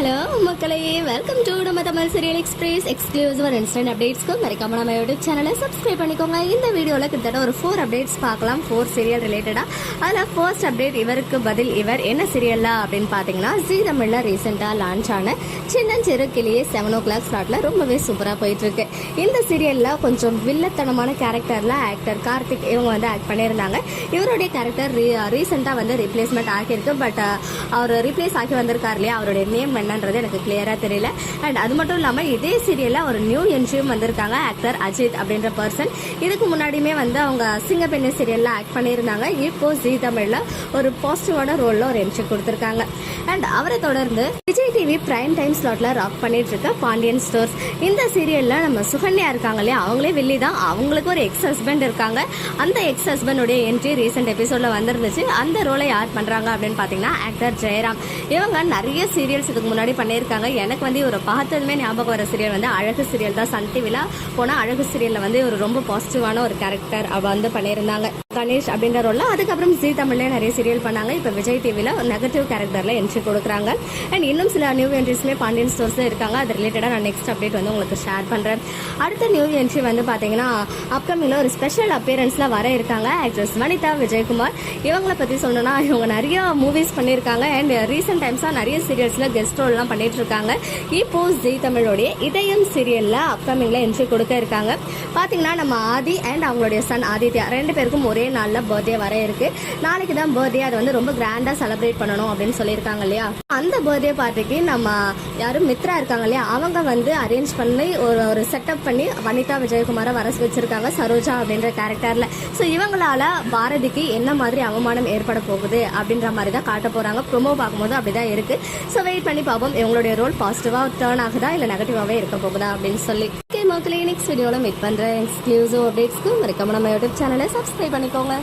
Hello மக்களே welcome to நம்ம Tamil serial express exclusive instant அப்டேட்ஸ்க்கு மறக்காம நம்ம யூடியூப் சேனலை சப்ஸ்கிரைப் பண்ணிக்கோங்க. இந்த வீடியோவில் கிட்டத்தட்ட ஒரு ஃபோர் அப்டேட்ஸ் பார்க்கலாம். ஃபோர் சீரியல் ரிலேட்டடாக அதில் ஃபர்ஸ்ட் அப்டேட் இவருக்கு பதில் இவர் என்ன சீரியலா அப்படின்னு பார்த்தீங்கன்னா ஜி தமிழில் ரீசெண்டாக லான்ச் ஆன சின்னஞ்சிறு கிளியே செவன் ஓ கிளாக் ஸ்லாட்டில் ரொம்பவே சூப்பராக போயிட்டு இருக்கு இந்த சீரியலில் கொஞ்சம் வில்லத்தனமான கேரக்டரில் ஆக்டர் கார்த்திக் இவங்க வந்து ஆக்ட் பண்ணியிருந்தாங்க. இவருடைய கேரக்டர் ரீ ரீசெண்டாக வந்து ரீப்ளேஸ்மெண்ட் ஆகியிருக்கு. பட் அவர் ரீப்ளேஸ் ஆகி வந்திருக்கார் இல்லையா? அவருடைய நேம் என்னன்றது எனக்கு கிளியரா தெரியல. அண்ட் அது மட்டும் இல்லாம இதே சீரியல்ல ஒரு நியூ என்ட்ரியும் வந்திருக்காங்க ஆக்டர் அஜித் அப்படின்ற பர்சன் இதுக்கு முன்னாடியுமே வந்து அவங்க சிங்கப்பெண்ணு சீரியல்ல ஆக்ட் பண்ணியிருந்தாங்க. இப்போ ஜி தமிழ்ல ஒரு பாசிட்டிவான ரோல்ல ஒரு என்ட்ரி கொடுத்துருக்காங்க. அண்ட் அவரை தொடர்ந்து விஜய் டிவி பிரைம் டைம் ஸ்லாட்ல ராக் பண்ணிட்டு இருக்க பாண்டியன் ஸ்டோர்ஸ் இந்த சீரியல்ல நம்ம சுகன்யா இருக்காங்க இல்லையா? அவங்களே வெள்ளி தான். அவங்களுக்கு ஒரு எக்ஸ் ஹஸ்பண்ட் இருக்காங்க. அந்த எக்ஸ் ஹஸ்பண்டுடைய என்ட்ரி ரீசெண்ட் எபிசோட்ல வந்திருந்துச்சு. அந்த ரோலை யார் பண்றாங்க அப்படின்னு பாத்தீங்கன்னா ஆக்டர் ஜெயராம். இவங்க நிறைய சீரியல்ஸ் இதுக்கு முன்னாடி பண்ணியிருக்காங்க. எனக்கு வந்து இவரை பார்த்ததுமே ஞாபகம் வர சீரியல் வந்து அழகு சீரியல் தான். சன் டிவில போனால் அழகு சீரியலில் வந்து ஒரு ரொம்ப பாசிட்டிவான ஒரு கேரக்டர் அவள் வந்து பண்ணியிருந்தாங்க. கணேஷ் அப்படின்ற ரோல்ல. அதுக்கப்புறம் ஜி தமிழ்ல நிறைய சீரியல் பண்ணாங்க. இப்போ விஜய் டிவில நெகட்டிவ் கேரக்டர்ல என்ட்ரி கொடுக்குறாங்க. அண்ட் இன்னும் சில நியூ என்ட்ரிஸ்மே பாண்டியன் ஸ்டோர்ஸ் இருக்காங்க. அது ரிலேட்டடாக நான் நெக்ஸ்ட் அப்டேட் வந்து உங்களுக்கு ஷேர் பண்ணுறேன் அடுத்த நியூ என்ட்ரி வந்து பார்த்தீங்கன்னா அப்கமிங்ல ஒரு ஸ்பெஷல் அப்பியரன்ஸ்ல வர இருக்காங்க. ஆக்ட்ரஸ் வனிதா விஜயகுமார். இவங்களை பற்றி சொல்லணும்னா இவங்க நிறைய மூவிஸ் பண்ணியிருக்காங்க. அண்ட் ரீசெண்ட் டைம்ஸாக நிறைய சீரியல்ஸ்ல கெஸ்ட் ரோல்லாம் பண்ணிட்டு இருக்காங்க இப்போ ஜி தமிழோடைய இதயம் சீரியல்ல அப்கமிங்ல என்ட்ரி கொடுக்க இருக்காங்க. பார்த்தீங்கன்னா நம்ம ஆதி அண்ட் அவங்களுடைய சன் ஆதித்யா. ரெண்டு பேருக்கும் ஒரே நாளில் பர்த்டே வர இருக்கு. நாளைக்கு தான் பர்த்டே அதை வந்து ரொம்ப கிராண்டா செலிப்ரேட் பண்ணணும் அப்படின்னு சொல்லியிருக்காங்க இல்லையா? அந்த பர்த்டே பார்ட்டிக்கு நம்ம யாரும் மித்ரா இருக்காங்க இல்லையா? அவங்க வந்து அரேஞ்ச் பண்ணி ஒரு ஒரு செட்டப் பண்ணி வனிதா விஜயகுமாரை வர வச்சிருக்காங்க சரோஜா அப்படின்ற கேரக்டர்ல ஸோ இவங்களால பாரதிக்கு என்ன மாதிரி அவமானம் ஏற்பட போகுது அப்படின்ற மாதிரி தான் காட்ட போகிறாங்க ப்ரொமோ பார்க்கும்போது அப்படிதான் இருக்கு. ஸோ வெயிட் பண்ணி பார்ப்போம். இவங்களுடைய ரோல் பாசிட்டிவாக டேர்ன் ஆகுதா இல்லை நெகட்டிவாகவே இருக்க போகுதா அப்படின்னு சொல்லி. ஓகே மக்களே நெக்ஸ்ட் வீடியோவில் மீட் பண்ணுறேன் எக்ஸ்க்ளூசிவ் அப்டேட்ஸ்க்கு மறக்காம நம்ம யூடியூப் சேனலை சப்ஸ்கிரைப் பண்ணிக்கோங்க